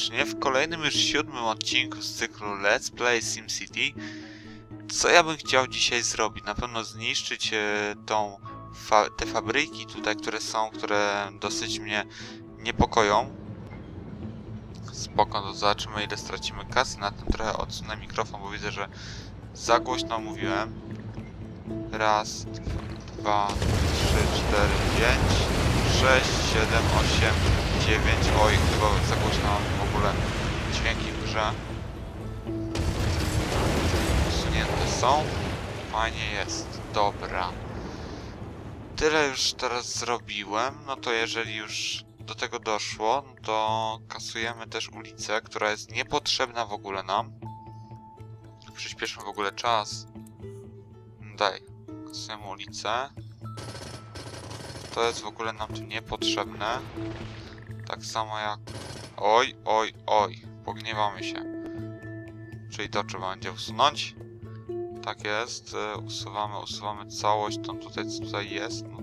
serdecznie w kolejnym już siódmym odcinku z cyklu Let's Play SimCity. Co ja bym chciał dzisiaj zrobić? Na pewno zniszczyć e, tą fa te fabryki tutaj, które są, które dosyć mnie niepokoją. Spoko, to zobaczymy ile stracimy kasy. Na tym trochę odsunę mikrofon, bo widzę, że za głośno mówiłem. Raz, dwa, trzy, cztery, pięć, sześć, siedem, osiem, dziewięć. Oj, chyba za głośno w ogóle dźwięki w grze. Usunięte są. Fajnie jest. Dobra. Tyle już teraz zrobiłem. No to jeżeli już do tego doszło, to kasujemy też ulicę, która jest niepotrzebna w ogóle nam. Przyspieszmy w ogóle czas. Daj. Kasujemy ulicę. To jest w ogóle nam tu niepotrzebne. Tak samo jak... Oj, oj, oj. Pogniewamy się. Czyli to trzeba będzie usunąć. Tak jest. e, Usuwamy, usuwamy całość tą tutaj, co tutaj jest. No.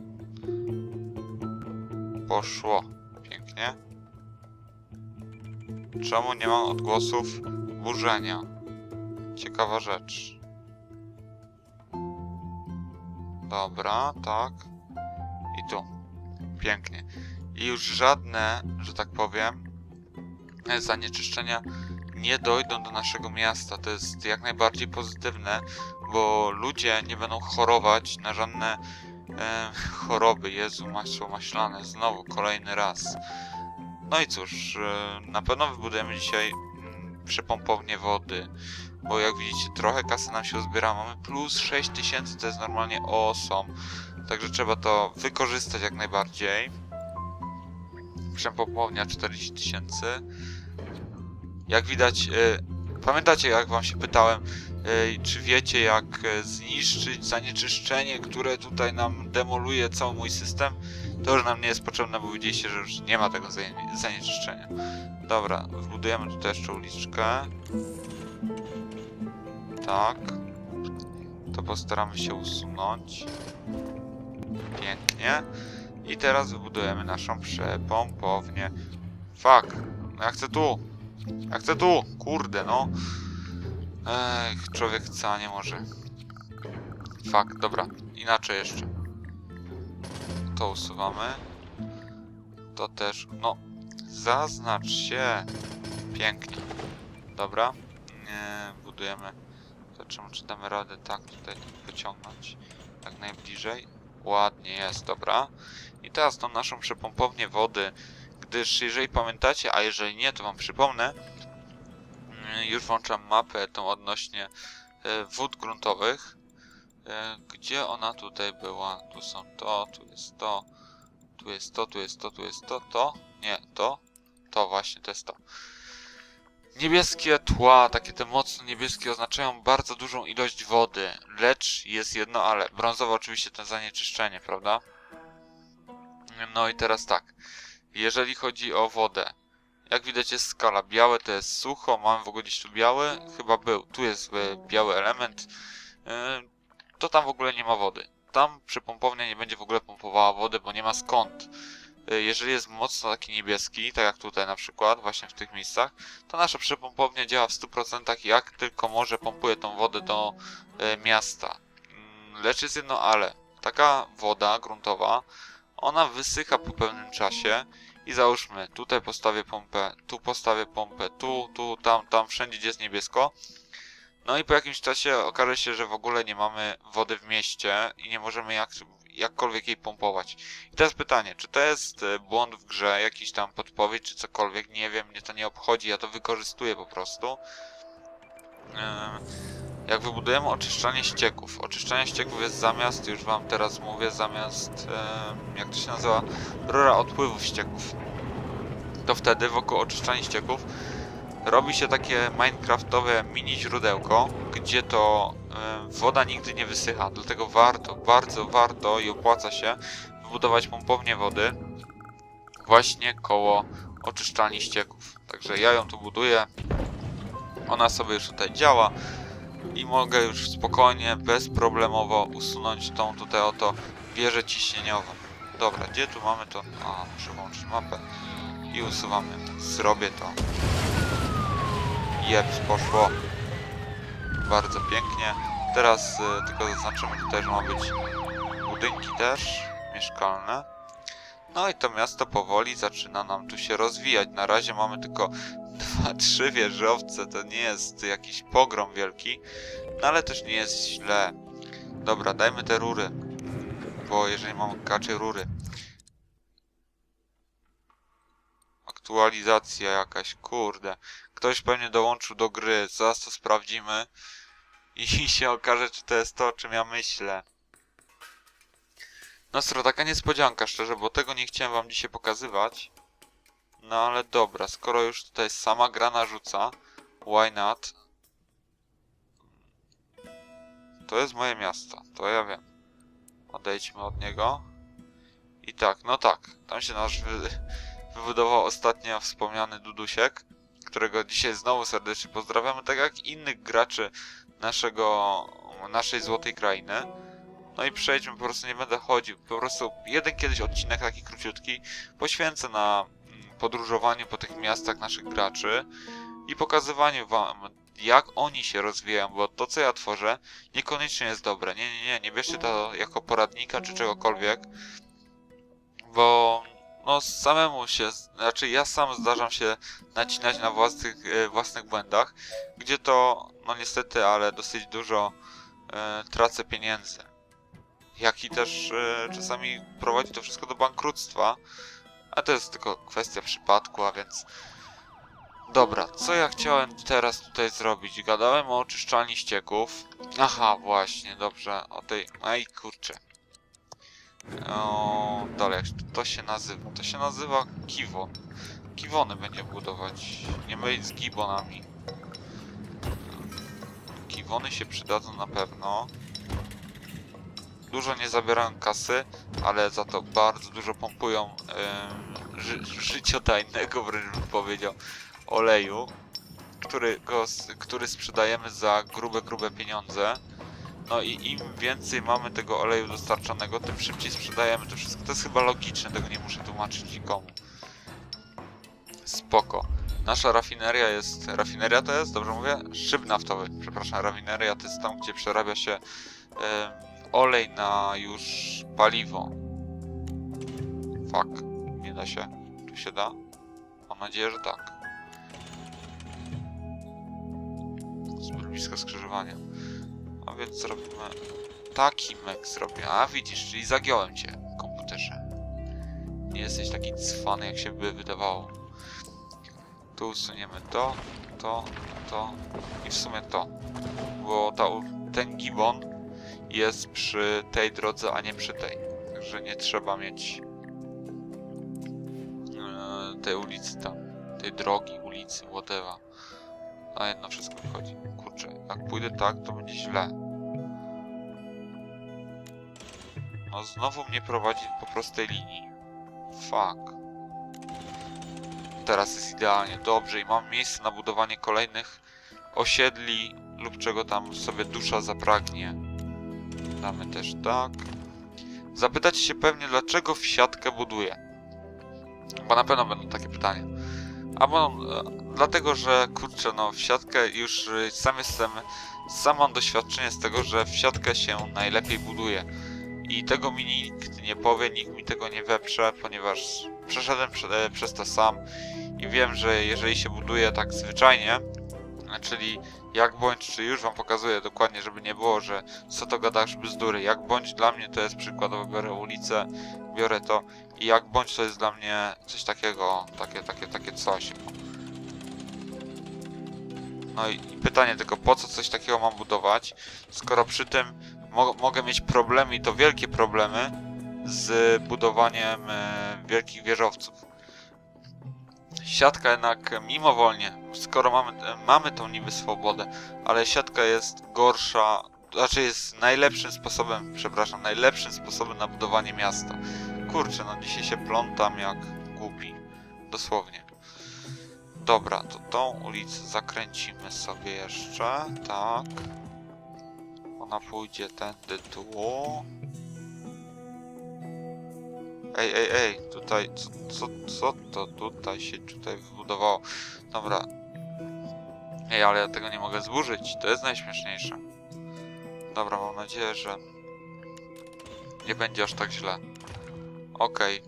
Poszło. Pięknie. Czemu nie mam odgłosów burzenia? Ciekawa rzecz. Dobra, tak. I tu. Pięknie. I już żadne, że tak powiem, zanieczyszczenia nie dojdą do naszego miasta. To jest jak najbardziej pozytywne, bo ludzie nie będą chorować na żadne e, choroby. Jezu, masło maślane, znowu kolejny raz. No i cóż, e, na pewno wybudujemy dzisiaj mm, przepompownię wody, bo jak widzicie trochę kasy nam się uzbiera. Mamy plus 6000, to jest normalnie awesome. Także trzeba to wykorzystać jak najbardziej. Przepompownia 40 tysięcy. Jak widać, y, pamiętacie jak wam się pytałem, y, czy wiecie jak y, zniszczyć zanieczyszczenie, które tutaj nam demoluje cały mój system? To już nam nie jest potrzebne, bo widzieliście, że już nie ma tego zanie- zanieczyszczenia. Dobra, wbudujemy tutaj jeszcze uliczkę. Tak. To postaramy się usunąć. Pięknie. I teraz wybudujemy naszą przepompownię. Fuck. No ja chcę tu. Ja chcę tu. Kurde, no. Ech, człowiek chce, a nie może. Fuck, dobra. Inaczej jeszcze. To usuwamy. To też. No. Zaznacz się. Pięknie. Dobra. Nie, budujemy. Zobaczymy, czy damy radę tak tutaj pociągnąć. Jak najbliżej. Ładnie jest, dobra. I teraz tą naszą przepompownię wody, gdyż jeżeli pamiętacie, a jeżeli nie, to wam przypomnę, mm, już włączam mapę tą odnośnie e, wód gruntowych. E, Gdzie ona tutaj była? Tu są to, tu jest to, tu jest to, tu jest to, tu jest to, to, nie, to, to właśnie, to jest to. Niebieskie tła, takie te mocno niebieskie, oznaczają bardzo dużą ilość wody, lecz jest jedno ale. Brązowe oczywiście to zanieczyszczenie, prawda? No i teraz tak. Jeżeli chodzi o wodę, jak widać jest skala. Białe to jest sucho, mamy w ogóle gdzieś tu biały, chyba był. Tu jest e, biały element. E, To tam w ogóle nie ma wody. Tam przepompownia nie będzie w ogóle pompowała wody, bo nie ma skąd. E, Jeżeli jest mocno taki niebieski, tak jak tutaj na przykład, właśnie w tych miejscach, to nasza przepompownia działa w 100% jak tylko może pompuje tą wodę do miasta. Mm, Lecz jest jedno ale. Taka woda gruntowa, ona wysycha po pewnym czasie i załóżmy, tutaj postawię pompę, tu postawię pompę, tu, tu, tam, tam, wszędzie gdzie jest niebiesko. No i po jakimś czasie okaże się, że w ogóle nie mamy wody w mieście i nie możemy jak, jakkolwiek jej pompować. I teraz pytanie, czy to jest e, błąd w grze, jakiś tam podpowiedź, czy cokolwiek, nie wiem, mnie to nie obchodzi, ja to wykorzystuję po prostu. Em, Jak wybudujemy oczyszczanie ścieków. Oczyszczanie ścieków jest zamiast, już wam teraz mówię, zamiast, em, jak to się nazywa, rura odpływów ścieków. To wtedy wokół oczyszczania ścieków robi się takie minecraftowe mini źródełko, gdzie to em, woda nigdy nie wysycha. Dlatego warto, bardzo warto i opłaca się wybudować pompownię wody właśnie koło oczyszczalni ścieków. Także ja ją tu buduję. Ona sobie już tutaj działa i mogę już spokojnie, bezproblemowo usunąć tą tutaj oto wieżę ciśnieniową. Dobra, gdzie tu mamy to? A, muszę włączyć mapę. I usuwamy. Zrobię to. Jeps, poszło. Bardzo pięknie. Teraz y, tylko zaznaczymy tutaj, że ma być budynki też mieszkalne. No i to miasto powoli zaczyna nam tu się rozwijać. Na razie mamy tylko dwa, trzy wieżowce. To nie jest jakiś pogrom wielki, no ale też nie jest źle. Dobra, dajmy te rury. Bo jeżeli mam raczej rury. Aktualizacja jakaś, kurde. Ktoś pewnie dołączył do gry, zaraz to sprawdzimy. I się okaże, czy to jest to, o czym ja myślę. No stro, taka niespodzianka, szczerze, bo tego nie chciałem wam dzisiaj pokazywać. No ale dobra, skoro już tutaj sama gra narzuca, why not? To jest moje miasto, to ja wiem. Odejdźmy od niego. I tak, no tak, tam się nasz wy wybudował ostatnio wspomniany Dudusiek, którego dzisiaj znowu serdecznie pozdrawiamy, tak jak innych graczy naszego, naszej Złotej Krainy. No i przejdźmy, po prostu nie będę chodził. Po prostu jeden kiedyś odcinek taki króciutki poświęcę na mm, podróżowaniu po tych miastach naszych graczy i pokazywaniu wam, jak oni się rozwijają, bo to, co ja tworzę, niekoniecznie jest dobre. Nie, nie, nie, nie bierzcie to jako poradnika czy czegokolwiek, bo no samemu się, znaczy ja sam zdarzam się nacinać na własnych, e, własnych błędach, gdzie to, no niestety, ale dosyć dużo e, tracę pieniędzy jak i też e, czasami prowadzi to wszystko do bankructwa. A to jest tylko kwestia przypadku, a więc... Dobra, co ja chciałem teraz tutaj zrobić? Gadałem o oczyszczalni ścieków. Aha, właśnie, dobrze, o tej... Aj, kurczę. O, dalej, to się nazywa? To się nazywa Kiwon. Kiwony będzie budować. Nie mylić z gibonami. Kiwony się przydadzą na pewno. Dużo nie zabierają kasy, ale za to bardzo dużo pompują yy, ży życiodajnego, wręcz bym powiedział, oleju, który, go, który sprzedajemy za grube, grube pieniądze. No i im więcej mamy tego oleju dostarczonego, tym szybciej sprzedajemy to wszystko. To jest chyba logiczne, tego nie muszę tłumaczyć nikomu. Spoko. Nasza rafineria jest... Rafineria to jest? Dobrze mówię? Szyb naftowy. Przepraszam, rafineria to jest tam, gdzie przerabia się em, olej na już paliwo. Fuck. Nie da się. Tu się da? Mam nadzieję, że tak. Zbyt blisko skrzyżowania. A więc zrobimy... Taki mek zrobię. A widzisz, czyli zagiąłem cię, komputerze. Nie jesteś taki cwany, jak się by wydawało. Tu usuniemy to, to, to i w sumie to. Bo ta, ten gibon jest przy tej drodze, a nie przy tej. Także nie trzeba mieć e, tej ulicy tam, tej drogi, ulicy, whatever. Na jedno wszystko wychodzi. Kurczę, jak pójdę tak, to będzie źle. No znowu mnie prowadzi po prostej linii. Fuck. Teraz jest idealnie, dobrze i mam miejsce na budowanie kolejnych osiedli lub czego tam sobie dusza zapragnie. Damy też tak. Zapytacie się pewnie, dlaczego w siatkę buduję. Bo na pewno będą takie pytania. Albo e, dlatego, że kurczę, no w siatkę już e, sam jestem, sam mam doświadczenie z tego, że w siatkę się najlepiej buduje. I tego mi nikt nie powie, nikt mi tego nie weprze, ponieważ przeszedłem prze, e, przez to sam i wiem, że jeżeli się buduje tak zwyczajnie, czyli jak bądź, czy już wam pokazuję dokładnie, żeby nie było, że co to gadasz bzdury, jak bądź dla mnie to jest przykładowo, biorę ulicę, biorę to i jak bądź to jest dla mnie coś takiego, takie, takie, takie coś. No i pytanie tylko, po co coś takiego mam budować, skoro przy tym mo mogę mieć problemy i to wielkie problemy z budowaniem e, wielkich wieżowców. Siatka jednak mimowolnie, skoro mamy, mamy tą niby swobodę, ale siatka jest gorsza, znaczy jest najlepszym sposobem, przepraszam, najlepszym sposobem na budowanie miasta. Kurczę, no dzisiaj się plątam jak głupi, dosłownie. Dobra, to tą ulicę zakręcimy sobie jeszcze, tak. Ona pójdzie tędy tu. Ej, ej, ej, tutaj, co, co, co to tutaj się tutaj wybudowało? Dobra. Ej, ale ja tego nie mogę zburzyć, to jest najśmieszniejsze. Dobra, mam nadzieję, że nie będzie aż tak źle. Okej.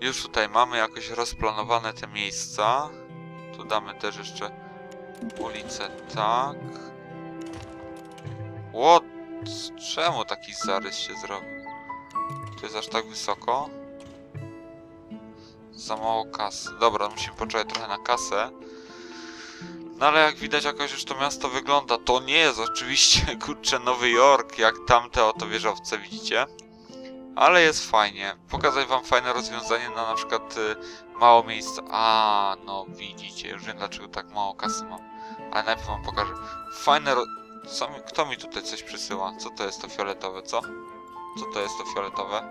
Już tutaj mamy jakoś rozplanowane te miejsca. Tu damy też jeszcze ulicę, tak. What? Czemu taki zarys się zrobił? To jest aż tak wysoko? Za mało kasy. Dobra, musimy poczekać trochę na kasę. No ale jak widać jakoś już to miasto wygląda. To nie jest oczywiście, kurczę, Nowy Jork, jak tamte oto wieżowce, widzicie? Ale jest fajnie. Pokazać wam fajne rozwiązanie na na przykład y, mało miejsca. A, no widzicie, już wiem dlaczego tak mało kasy mam. Ale najpierw wam pokażę. Fajne ro... Co mi... Kto mi tutaj coś przysyła? Co to jest to fioletowe, co? Co to jest to fioletowe?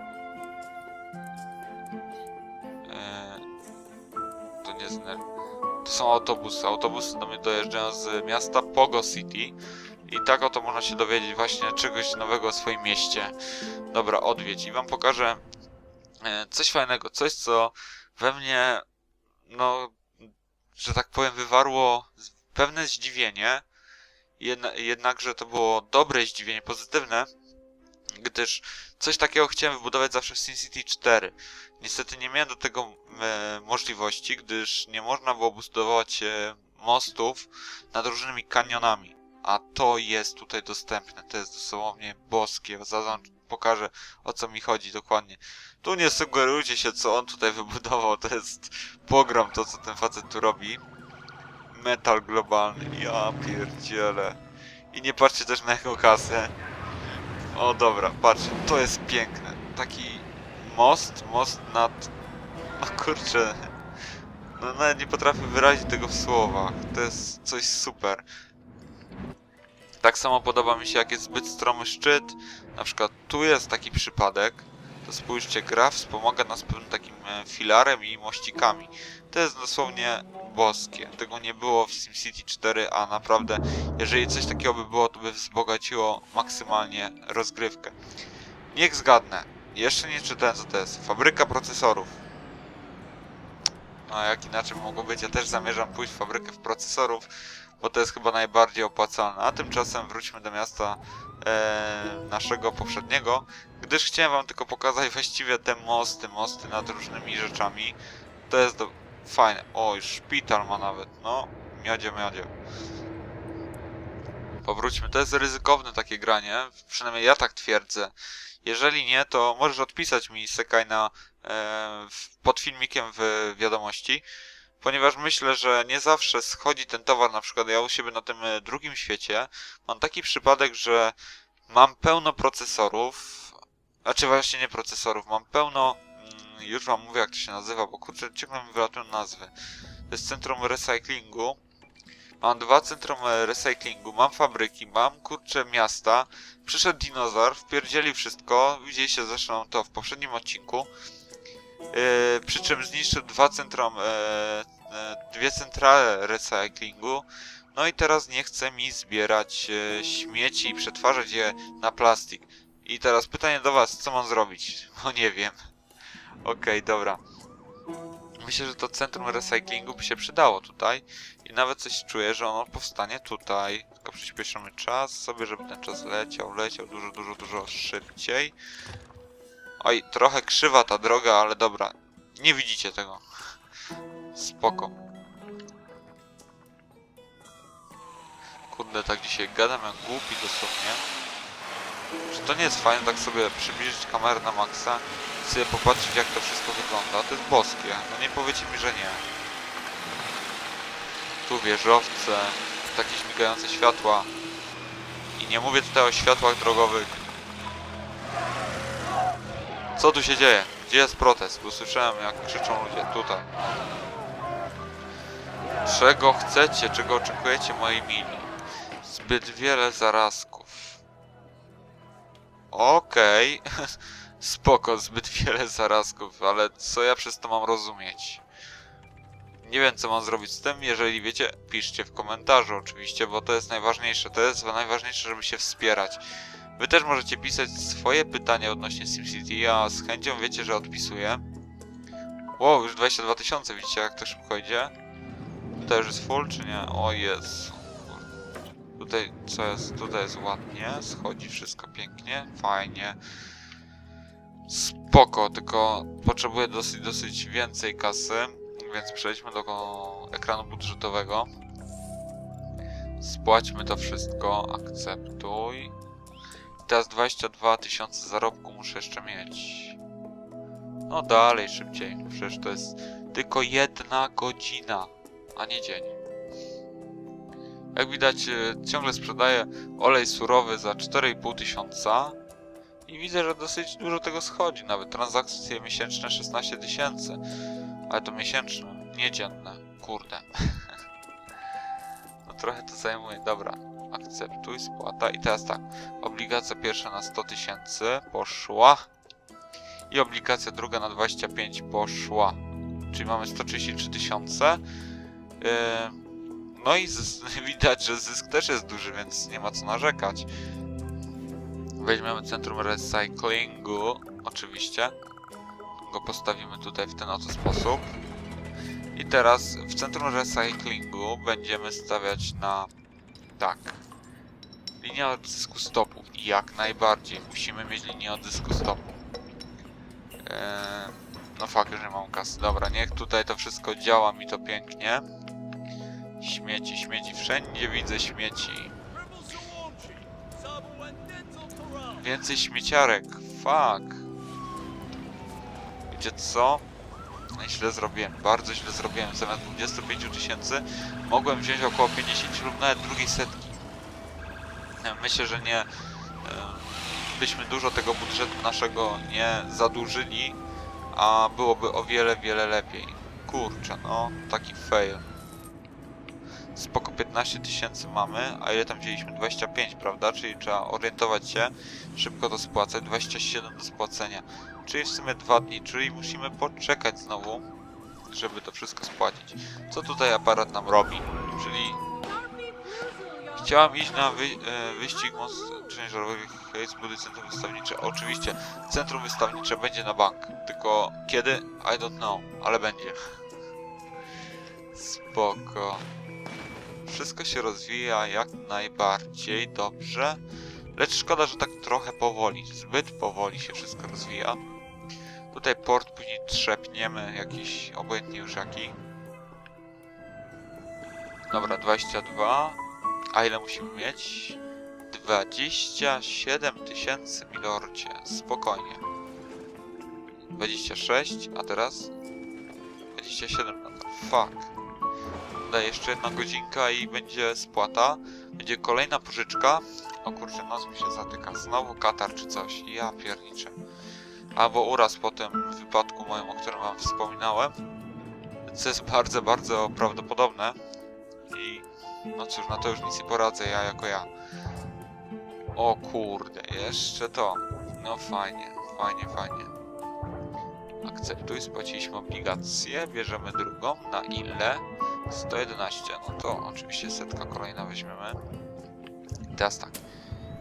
Eee, to nie zner... To są autobusy. Autobusy do mnie dojeżdżają z miasta Pogo City. I tak oto można się dowiedzieć właśnie czegoś nowego o swoim mieście. Dobra, odwiedź i wam pokażę e, coś fajnego, coś co we mnie, no, że tak powiem, wywarło pewne zdziwienie. Jedna, jednakże to było dobre zdziwienie, pozytywne, gdyż coś takiego chciałem wybudować zawsze w SimCity 4. Niestety nie miałem do tego e, możliwości, gdyż nie można było budować e, mostów nad różnymi kanionami. A to jest tutaj dostępne. To jest dosłownie boskie. Zaraz pokażę o co mi chodzi dokładnie. Tu nie sugerujcie się co on tutaj wybudował. To jest pogrom to co ten facet tu robi. Metal globalny. Ja pierdzielę. I nie patrzcie też na jego kasę. O dobra, patrzcie. To jest piękne. Taki most, most nad... No kurczę. No nawet nie potrafię wyrazić tego w słowach. To jest coś super. Tak samo podoba mi się jak jest zbyt stromy szczyt. Na przykład tu jest taki przypadek. To spójrzcie, gra wspomaga nas pewnym takim e, filarem i mościkami. To jest dosłownie boskie. Tego nie było w SimCity 4, a naprawdę, jeżeli coś takiego by było, to by wzbogaciło maksymalnie rozgrywkę. Niech zgadnę. Jeszcze nie czytałem co to jest. Fabryka procesorów. No jak inaczej mogło być? Ja też zamierzam pójść w fabrykę w procesorów, bo to jest chyba najbardziej opłacalne. A tymczasem wróćmy do miasta e, naszego poprzedniego, gdyż chciałem wam tylko pokazać właściwie te mosty, mosty nad różnymi rzeczami. To jest do... fajne. Oj, szpital ma nawet, no. Miodzie, miodzie. Powróćmy, to jest ryzykowne takie granie, przynajmniej ja tak twierdzę. Jeżeli nie, to możesz odpisać mi Sekaj na, e, pod filmikiem w wiadomości, ponieważ myślę, że nie zawsze schodzi ten towar, na przykład ja u siebie na tym e, drugim świecie mam taki przypadek, że mam pełno procesorów, znaczy właśnie nie procesorów, mam pełno, już wam mówię jak to się nazywa, bo kurczę ciągle mi wylatują nazwy. To jest centrum recyklingu. Mam dwa centrum recyklingu, mam fabryki, mam kurczę miasta. Przyszedł dinozaur, wpierdzieli wszystko, widzieliście zresztą to w poprzednim odcinku. Yy, przy czym zniszczył dwa centrum, e, e, dwie centrale recyklingu. No i teraz nie chce mi zbierać e, śmieci i przetwarzać je na plastik. I teraz pytanie do was, co mam zrobić? Bo nie wiem. Okej, dobra. Myślę, że to centrum recyklingu by się przydało tutaj. I nawet coś czuję, że ono powstanie tutaj. Tylko przyspieszymy czas sobie, żeby ten czas leciał, leciał dużo, dużo, dużo szybciej. Oj, trochę krzywa ta droga, ale dobra. Nie widzicie tego. Spoko. Kurde, tak dzisiaj gadam jak głupi dosłownie. Czy to nie jest fajne tak sobie przybliżyć kamerę na maksa sobie popatrzeć jak to wszystko wygląda? To jest boskie. No nie powiecie mi, że nie. Tu wieżowce, takie śmigające światła. I nie mówię tutaj o światłach drogowych. Co tu się dzieje? Gdzie jest protest? Bo słyszałem jak krzyczą ludzie. Tutaj. Czego chcecie? Czego oczekujecie moi mili? Zbyt wiele zarazków. Okej. Spoko, zbyt wiele zarazków, ale co ja przez to mam rozumieć? Nie wiem, co mam zrobić z tym. Jeżeli wiecie, piszcie w komentarzu oczywiście, bo to jest najważniejsze. To jest najważniejsze, żeby się wspierać. Wy też możecie pisać swoje pytania odnośnie SimCity, ja z chęcią wiecie, że odpisuję. Wow, już 22 tysiące, widzicie jak to szybko idzie? Tutaj już jest full, czy nie? O jest. Tutaj co jest? Tutaj jest ładnie, schodzi wszystko pięknie, fajnie. Spoko, tylko potrzebuję dosyć, dosyć więcej kasy, więc przejdźmy do ekranu budżetowego. Spłaćmy to wszystko, akceptuj. Teraz 22 tysiące zarobku muszę jeszcze mieć. No dalej, szybciej. Przecież to jest tylko jedna godzina, a nie dzień. Jak widać, e, ciągle sprzedaję olej surowy za 4,5 tysiąca. I widzę, że dosyć dużo tego schodzi. Nawet transakcje miesięczne 16 tysięcy. Ale to miesięczne, nie dzienne. Kurde. no trochę to zajmuje. Dobra. Akceptuj, spłata. I teraz tak. Obligacja pierwsza na 100 tysięcy poszła. I obligacja druga na 25 poszła. Czyli mamy 133 tysiące. Yy, no i widać, że zysk też jest duży, więc nie ma co narzekać. Weźmiemy centrum recyklingu, oczywiście. Go postawimy tutaj w ten oto sposób. I teraz w centrum recyklingu będziemy stawiać na tak. Linia odzysku stopu. Jak najbardziej. Musimy mieć linię odzysku stopu. Eee, no fakt, że mam kasy. Dobra, niech tutaj to wszystko działa mi to pięknie. Śmieci, śmieci. Wszędzie widzę śmieci. Więcej śmieciarek. Fuck. Wiecie co? No źle zrobiłem. Bardzo źle zrobiłem. Zamiast 25 tysięcy mogłem wziąć około 50 lub nawet drugiej setki. E, Myślę, że nie... e, Byśmy dużo tego budżetu naszego nie zadłużyli, a byłoby o wiele, wiele lepiej. Kurczę, no, taki fail. Spoko 15 tysięcy mamy, a ile tam wzięliśmy? 25, prawda? Czyli trzeba orientować się, szybko to spłacać, 27 do spłacenia. Czyli w sumie 2 dni, czyli musimy poczekać znowu, żeby to wszystko spłacić. Co tutaj aparat nam robi? Czyli chciałam iść na wy, e, wyścig most ciężarowych, zbuduj centrum wystawnicze. Oczywiście, centrum wystawnicze będzie na bank, tylko kiedy? I don't know, ale będzie. Spoko. Wszystko się rozwija jak najbardziej dobrze. Lecz szkoda, że tak trochę powoli. Zbyt powoli się wszystko rozwija. Tutaj port później trzepniemy jakiś obojętnie już jaki. Dobra, 22. A ile musimy mieć? 27 tysięcy milorcie. Spokojnie. 26, a teraz 27 nadal. Fuck. Jeszcze jedna godzinka i będzie spłata. Będzie kolejna pożyczka. O kurczę, nos mi się zatyka. Znowu katar czy coś. Ja pierniczę. Albo uraz po tym wypadku moim, o którym wam wspominałem. Co jest bardzo, bardzo prawdopodobne. I no cóż, na to już nic nie poradzę, ja jako ja. O kurde, jeszcze to. No fajnie, fajnie, fajnie. Akceptuj, spłaciliśmy obligację, bierzemy drugą. Na ile? 111, no to oczywiście setka kolejna weźmiemy. I teraz tak,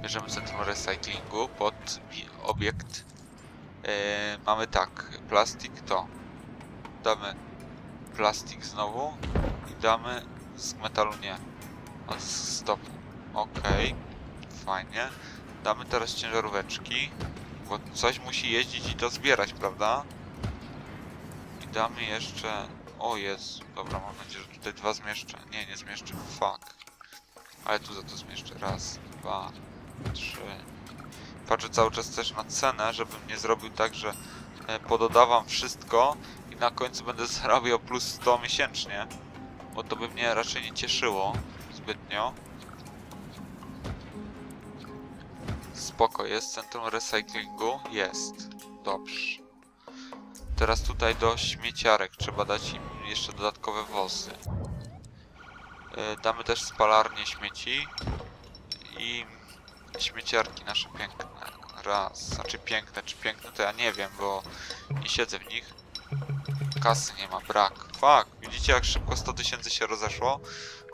bierzemy centrum recyklingu pod bi- obiekt. Yy, mamy tak, plastik to. Damy plastik znowu i damy z metalu nie. Od stopu. Okej, fajnie. Damy teraz ciężaróweczki, bo coś musi jeździć i to zbierać, prawda? Damy jeszcze o jest, dobra, mam nadzieję, że tutaj dwa zmieszczę. Nie, nie zmieszczę, fuck. Ale tu za to zmieszczę. Raz, dwa, trzy. Patrzę cały czas też na cenę, żebym nie zrobił tak, że e, pododawam wszystko i na końcu będę zarabiał plus 100 miesięcznie. Bo to by mnie raczej nie cieszyło zbytnio. Spoko, jest centrum recyklingu? Jest. Dobrze. Teraz tutaj do śmieciarek trzeba dać im jeszcze dodatkowe wozy. Yy, Damy też spalarnię śmieci i śmieciarki nasze piękne. Raz, znaczy piękne, czy piękne to ja nie wiem, bo nie siedzę w nich. Kasy nie ma, brak. Fuck, widzicie jak szybko 100 tysięcy się rozeszło?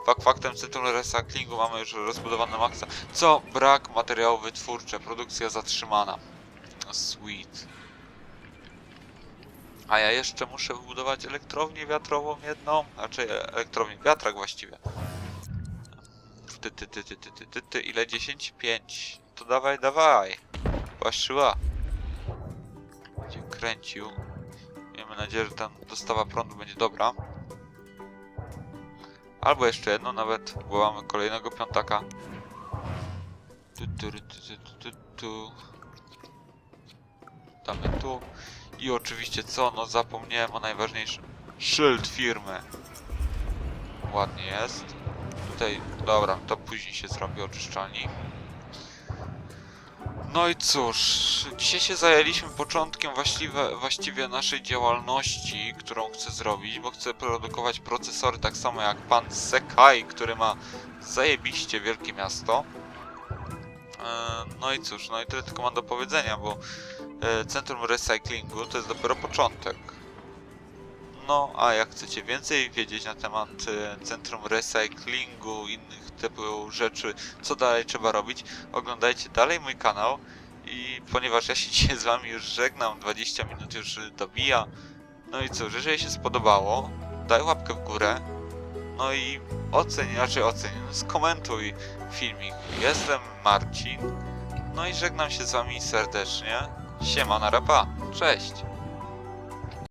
Fakt faktem centrum recyklingu mamy już rozbudowane na maksa. Co? Brak materiału wytwórcze, produkcja zatrzymana. Sweet. A ja jeszcze muszę wybudować elektrownię wiatrową jedną, raczej elektrownię wiatrak właściwie. Ty, ty, ty, ty, ty, ty, ty, ty, ile? 10? 5. To dawaj, dawaj. Paszyła. Będzie kręcił. Miejmy nadzieję, że ta dostawa prądu będzie dobra. Albo jeszcze jedno nawet, bo mamy kolejnego piątaka. Tu, tu, tu, tu, tu, tu. Damy tu. I oczywiście co? No zapomniałem o najważniejszym. Szyld firmy. Ładnie jest. Tutaj, dobra, to później się zrobi oczyszczalnik. No i cóż, dzisiaj się zajęliśmy początkiem właściwe, właściwie naszej działalności, którą chcę zrobić, bo chcę produkować procesory tak samo jak pan Sekai, który ma zajebiście wielkie miasto. E, No i cóż, no i tyle tylko mam do powiedzenia, bo Centrum Recyklingu to jest dopiero początek. No, a jak chcecie więcej wiedzieć na temat e, Centrum Recyklingu, innych typu rzeczy, co dalej trzeba robić, oglądajcie dalej mój kanał i ponieważ ja się dzisiaj z wami już żegnam, 20 minut już dobija. No i cóż, jeżeli się spodobało, daj łapkę w górę. No i oceń, raczej oceń, skomentuj filmik. Jestem Marcin. No i żegnam się z wami serdecznie. Siema na rapa. Cześć.